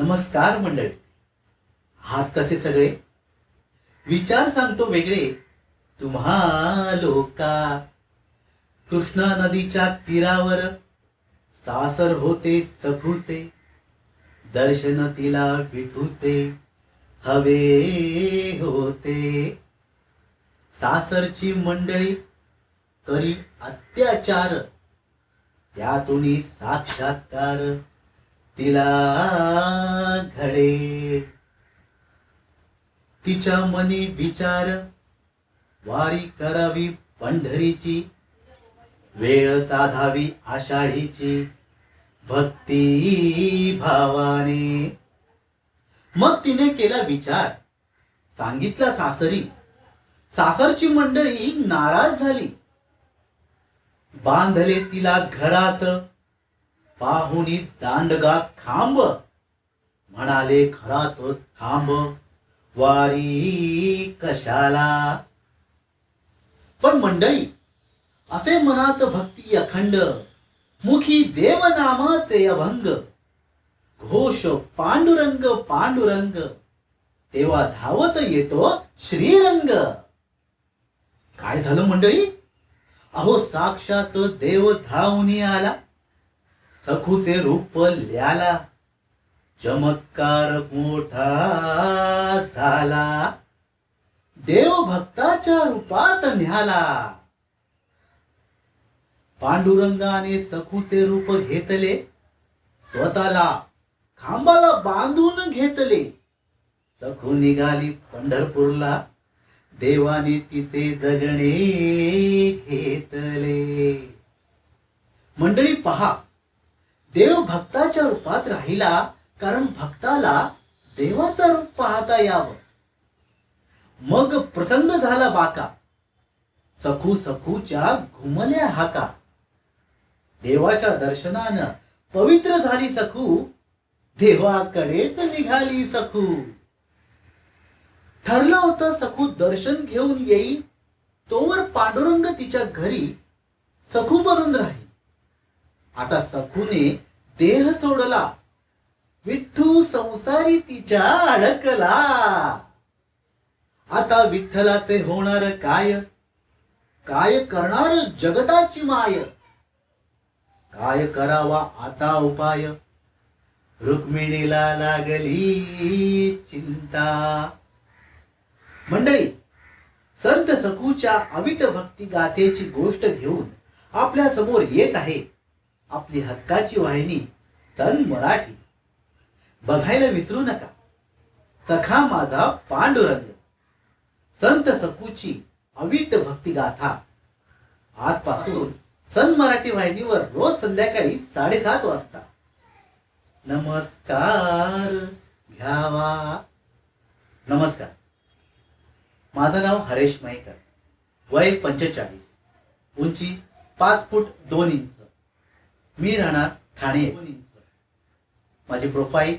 नमस्कार मंडळी. हात कसे सगळे? विचार सांगतो वेगळे. तुम्हा लोका. कृष्णा नदीच्या तीरावर सासर होते सखूचे. दर्शन तिला विठूचे. हवे होते. सासरची मंडळी करी अत्याचार. त्यातून साक्षात्कार. तिला घडे. तिच्या मनी विचार वारी करावी पंढरीची. वेळ साधावी आषाढीची. भक्ती भावाने. मग तिने केला विचार. सांगितला सासरी. सासरची मंडळी नाराज झाली. बांधले तिला घरात. पाहुणी दांडगा खांब. म्हणाले खरा तो थांब. वारी कशाला? पण मंडळी असे मनात भक्ती अखंड मुखी देवनामाचे अभंग घोष पांडुरंग पांडुरंग तेव्हा धावत येतो श्रीरंग. काय झालं मंडळी? अहो साक्षात देव धावून आला. सखूचे रूप ल्याला. चमत्कार मोठा झाला. देव भक्ताच्या रूपात न्याला. पांडुरंगाने सखूचे रूप घेतले. स्वतःला खांबाला बांधून घेतले. सखू निघाली पंढरपूरला. देवाने तिचे जगणे घेतले. मंडळी पहा देव भक्ताच्या रूपात राहिला कारण भक्ताला देवाचा रूप पाहता यावं. मग प्रसन्न झाला बाका. सखू सखूच्या घुमल्या हाका. देवाच्या दर्शनानं पवित्र झाली सखू. देवाकडेच निघाली सखू. ठरलं होतं सखू दर्शन घेऊन येईल तोवर पांडुरंग तिच्या घरी सखू बनून राहील. आता सखूने देह सोडला. विठ्ठू संसारी तिच्या अडकला. आता विठ्ठलाचे होणार काय? काय करणार जगताची माय? काय करावा आता उपाय? रुक्मिणीला लागली चिंता. मंडळी संत सखूच्या अविट भक्ती गाथेची गोष्ट घेऊन आपल्यासमोर येत आहे. आपली हक्काची वाहिनी तन मराठी. बघायला विसरू नका. सखा माझा पांडुरंग. संत सकूची अविट भक्तिगाथा. आजपासून सन मराठी वाहिनीवर रोज संध्याकाळी साडेसात वाजता. नमस्कार. घ्यावा. नमस्कार. माझं नाव हरेश मयेकर. वय पंचेचाळीस. उंची पाच फूट दोन इंच. मी राहणार ठाणे. माझी प्रोफाईल